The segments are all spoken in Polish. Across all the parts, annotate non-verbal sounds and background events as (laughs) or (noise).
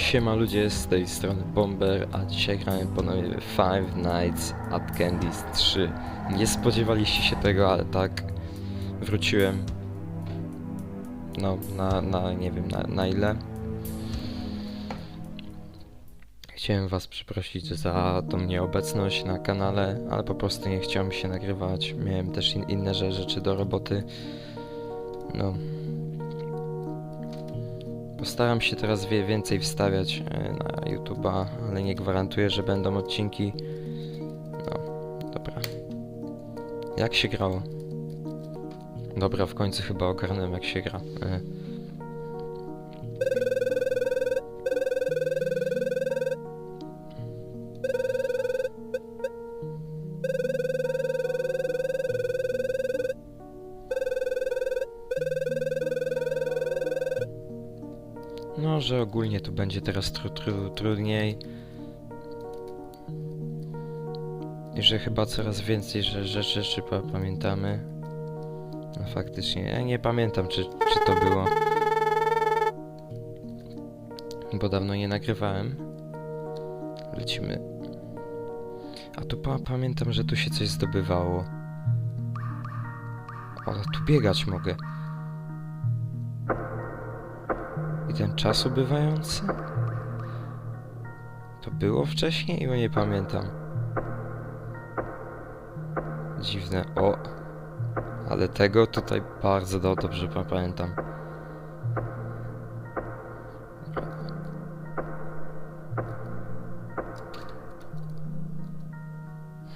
Siema ludzie, z tej strony Bomber, a dzisiaj gramy ponownie Five Nights at Candy's 3. Nie spodziewaliście się tego, ale tak wróciłem. No, na, na nie wiem na, na ile. Chciałem was przeprosić za tą nieobecność na kanale, ale po prostu nie chciałem się nagrywać. Miałem też in, inne rze- rzeczy do roboty. No, Postaram się teraz więcej wstawiać e, na YouTube'a, ale nie gwarantuję, że będą odcinki. No, dobra. Jak się grało? Dobra, w końcu chyba ogarnąłem jak się gra. No, że ogólnie tu będzie teraz tru, tru, trudniej. I że chyba coraz więcej że, że, rzeczy pa, pamiętamy. No faktycznie, ja nie pamiętam czy, czy to było. Bo dawno nie nagrywałem. Lecimy. A tu pa, pamiętam, że tu się coś zdobywało. O, tu biegać mogę. I ten czas ubywający? To było wcześniej? Bo nie pamiętam. Dziwne. O! Ale tego tutaj bardzo do, dobrze pa- pamiętam.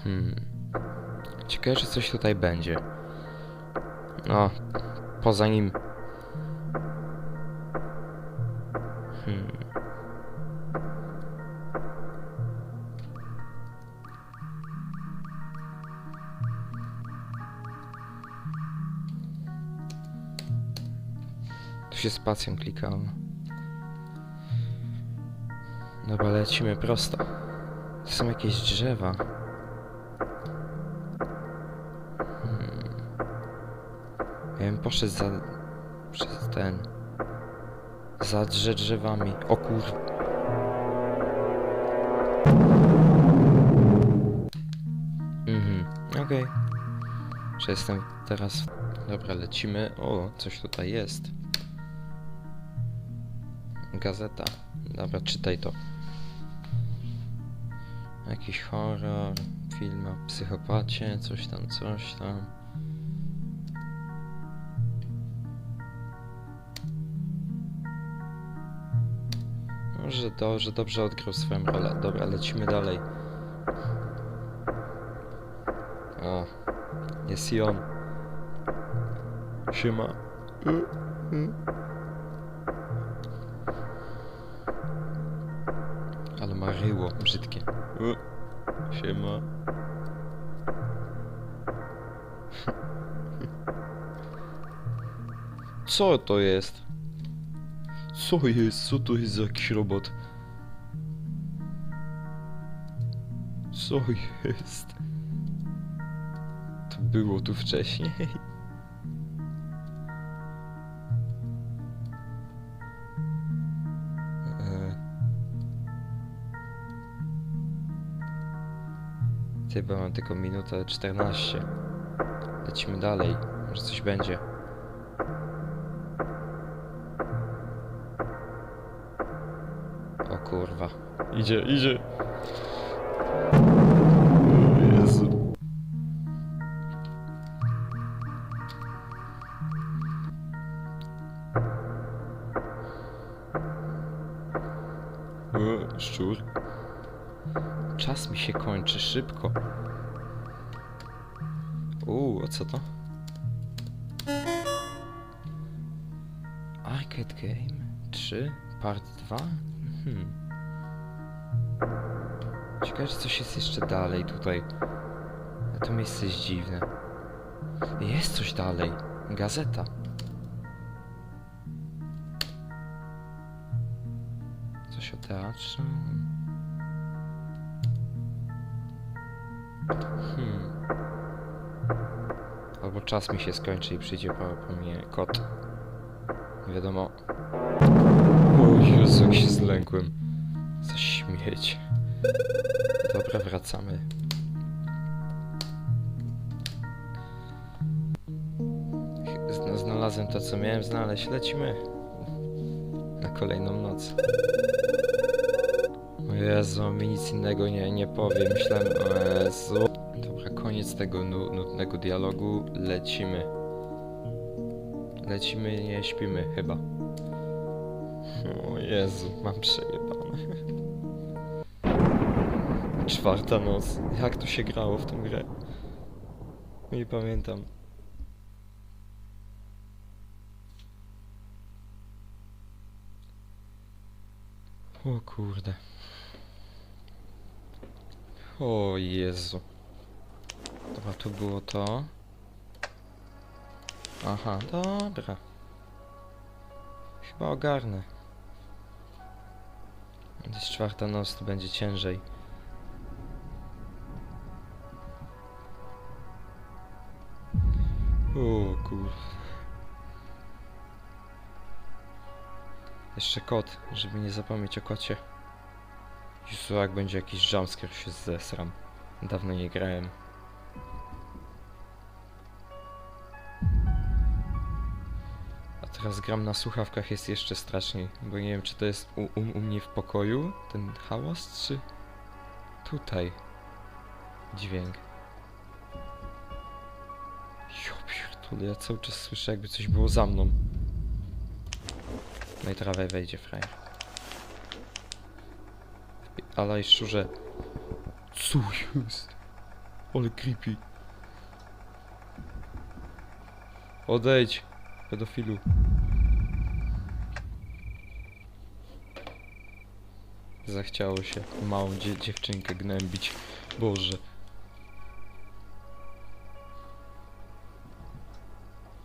Hmm. Ciekawe, czy coś tutaj będzie. No, poza nim Hmm. Tu się spacją klikało. Dobra, lecimy prosto. To są jakieś drzewa. Hmm. Ja bym poszedł za... przez ten... Za drze drzewami. O kur... Mhm, okej. Że jestem teraz... Dobra, lecimy. O, coś tutaj jest. Gazeta. Dobra, czytaj to. Jakiś horror, film o psychopacie, coś tam, coś tam. Że, to, że dobrze odgrył swoją rolę. Dobra, lecimy dalej. O, jest i on. Siema. Ale ma ryło brzydkie. Siema. Co to jest? Co jest? Co to jest za jakiś robot? Co jest? To było tu wcześniej. E. Ty, bo mam tylko minutę 14. Lecimy dalej. Może coś będzie. Kurwa. Idzie, idzie. O Jezu. O, szczur. Czas mi się kończy szybko. Uuu, a co to? Arcade Game 3, Part 2? Hmm. Ciekawe, czy coś jest jeszcze dalej tutaj. To miejsce jest dziwne. Jest coś dalej. Gazeta. Coś o teatrze? Hmm. Albo czas mi się skończy i przyjdzie po, po mnie kot. Nie wiadomo. Jezu, jak się zlękłem. Za śmieć. Dobra, wracamy. Zna- Znalazłem to, co miałem znaleźć. Lecimy na kolejną noc. O Jezu, mi nic innego nie, nie powie. Myślałem, o Jezu. Dobra, koniec tego nu nudnego dialogu. Lecimy. Lecimy, nie śpimy chyba. O Jezu, mam przejebane. Czwarta noc. Jak to się grało w tę grę? Nie pamiętam. O kurde. O Jezu. Dobra, tu było to. Aha, dobra. Chyba ogarnę. Gdzieś czwarta noc to będzie ciężej. O kur... Jeszcze kot, żeby nie zapomnieć o kocie. Jezu, jak będzie jakiś jumpscare się zesram. Dawno nie grałem. Teraz gram na słuchawkach, jest jeszcze straszniej, bo nie wiem czy to jest u, u, u mnie w pokoju, ten hałas, czy tutaj dźwięk. Jo pierdolę, ja cały czas słyszę jakby coś było za mną. No i trawę wejdzie frajer. Ale i szczurze. Co jest? Ale creepy. Odejdź, pedofilu. Zachciało się małą dzie dziewczynkę gnębić. Boże.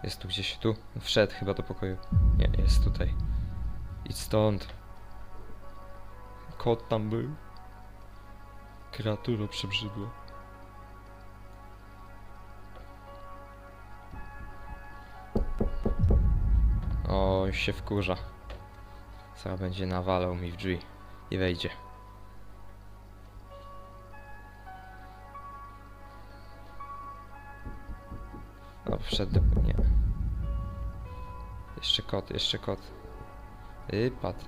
Jest tu gdzieś, tu? Wszedł chyba do pokoju. Nie, jest tutaj. Idź stąd. Kot tam był. Kreatura przebrzydła. Już się wkurza. Zaraz będzie nawalał mi w drzwi i wejdzie. O, wszedł nie. Jeszcze kot, jeszcze kot. I padł.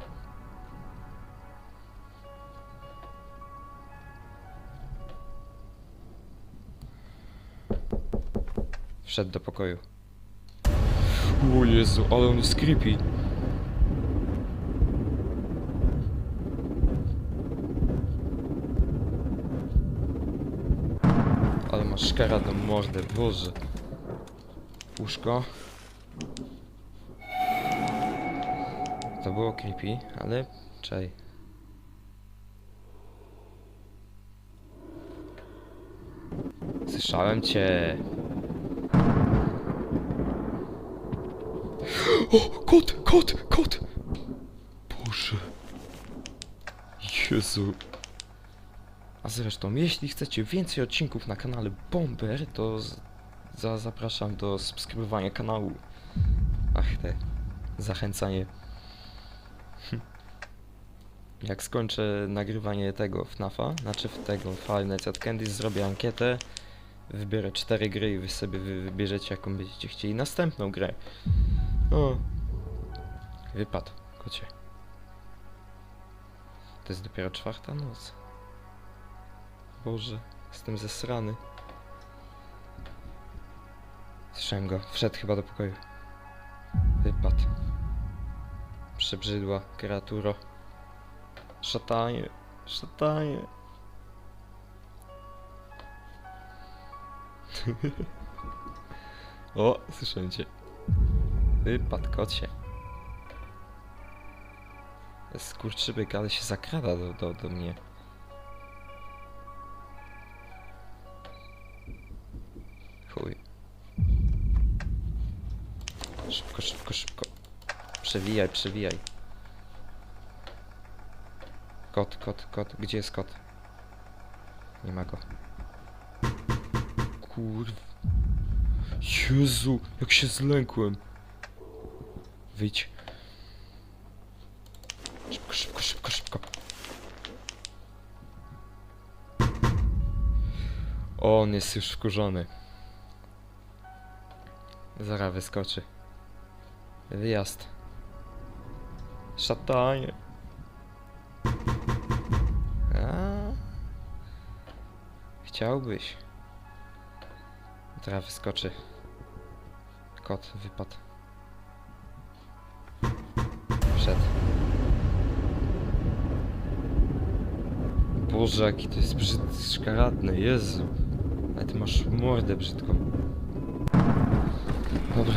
Wszedł do pokoju. O Jezu, ale on jest creepy. Ale masz szkaradną mordę, Boże. Łóżko. To było creepy, ale czej. Słyszałem cię. O, kot, kot, kot! Boże. Jezu. A zresztą, jeśli chcecie więcej odcinków na kanale Bomber, to za, zapraszam do subskrybowania kanału. Ach te, zachęcanie. Hm. Jak skończę nagrywanie tego FNAFa, znaczy w tego Five Nights at Candy's, zrobię ankietę, wybiorę cztery gry i wy sobie wy wybierzecie jaką będziecie chcieli następną grę. O. Wypadł, kocie. To jest dopiero czwarta noc. Boże, jestem zesrany. Słyszałem go, wszedł chyba do pokoju. Wypadł. Przebrzydła kreaturo. Szatanie, szatanie. (laughs) o, słyszałem cię. Wypadł kocie. Skurczybyk, ale się zakrada do, do, do mnie. Chuj. Szybko, szybko, szybko. Przewijaj, przewijaj. Kot, kot, kot. Gdzie jest kot? Nie ma go. Kurw. Jezu, jak się zlękłem wyjdź. Szybko, szybko, szybko, szybko. On jest już wkurzony. Zara wyskoczy. Wyjazd. Szatanie. Chciałbyś. Teraz wyskoczy. Kot wypadł. Boże, jaki to jest brzyd... szkaradny, Jezu. Ale ty masz mordę brzydką. Dobra.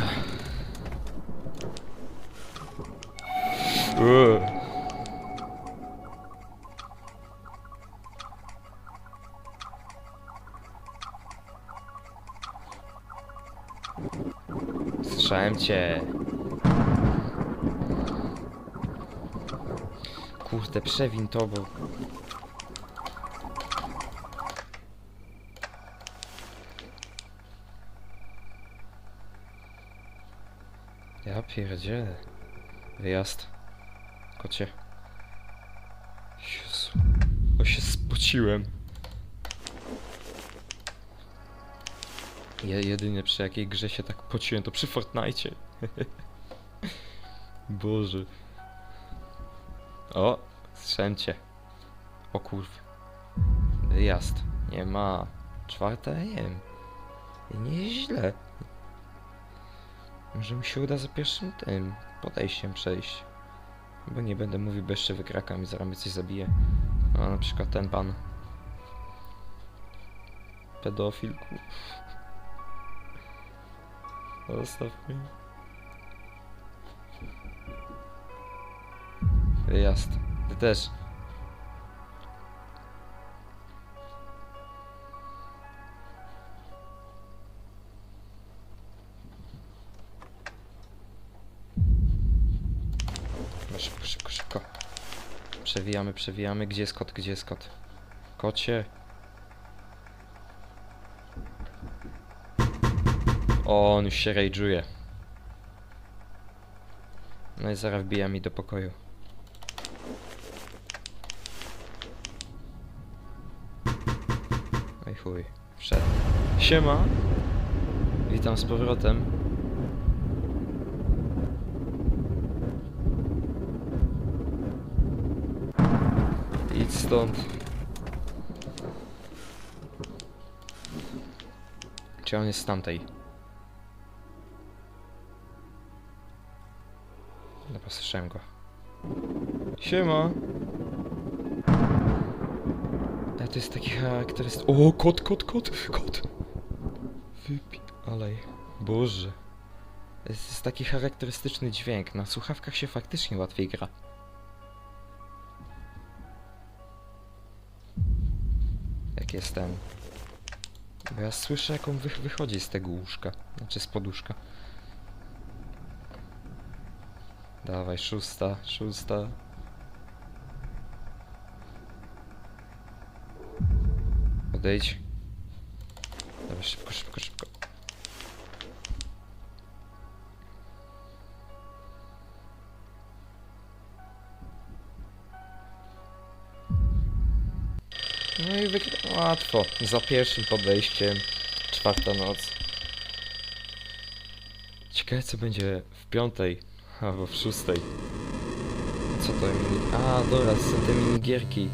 Uuu. Słyszałem cię. Kurde, przewin to, bo... Ja pierdzielę. Wyjazd. Kocie. Jezu. O się spociłem. Je, jedynie przy jakiej grze się tak pociłem, to przy Fortnite. (laughs) Boże. O, strzęcie. O kurw. Wyjazd. Nie ma. Czwarta AM. I nie jest źle. Może mi się uda za pierwszym tym podejściem przejść. Bo nie będę mówił, bo jeszcze wykrakam i zaraz mnie coś zabije. No, na przykład ten pan. Pedofilku. Zostaw mnie. Wyjazd. Ty też. No szybko, szybko, szybko. Przewijamy, przewijamy. Gdzie jest kot? Gdzie jest kot? Kocie. O, on już się rage'uje. No i zaraz wbija mi do pokoju. Oj chuj, wszedł. Siema! Witam z powrotem. Idź stąd. Czy on jest z tamtej? Dobra, słyszałem go. Siema! A to jest taki charakterystyczny... O, kot, kot, kot, kot! Wypi... Alej. Boże. To jest taki charakterystyczny dźwięk. Na słuchawkach się faktycznie łatwiej gra. Jest ten... Bo ja słyszę jak on wy wychodzi z tego łóżka. Znaczy z poduszka. Dawaj, szósta, szósta. Odejdź. Dawaj, szybko, szybko, szybko. No i wygra... łatwo. Za pierwszym podejściem. Czwarta noc. Ciekawe co będzie w piątej albo w szóstej. Co to mini... A, dobra, są te minigierki.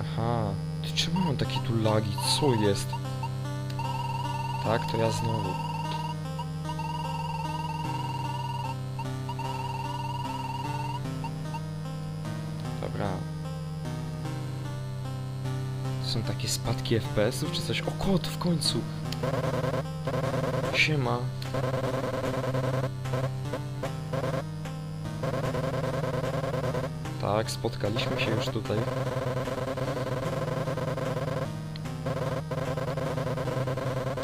Aha. Ty czemu mam takie tu lagi? Co jest? Tak, to ja znowu. Dobra. Są takie spadki FPS-ów czy coś? O, kot w końcu! Siema. Tak, spotkaliśmy się już tutaj.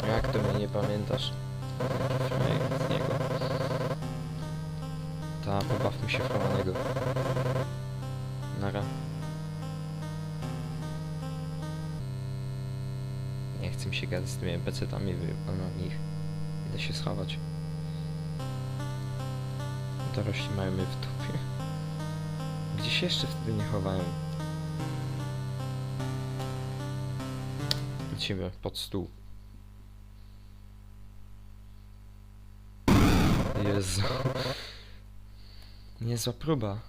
Jak to mnie nie pamiętasz? Frajer z niego. Ta, pobawmy się w chowanego. Się gadać z tymi NPC-tami, wyjebano nich. Idę się schować. Dorośli mają mnie w dupie. Gdzie się jeszcze wtedy nie chowałem? Lecimy pod stół. Jezu. Niezła próba.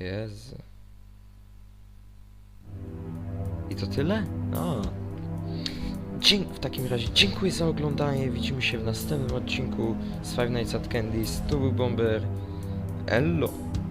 Jezu. I to tyle? A. Dzie- w takim razie dziękuję za oglądanie. Widzimy się w następnym odcinku z Five Nights at Candy's. Tu był Bomber. Ello.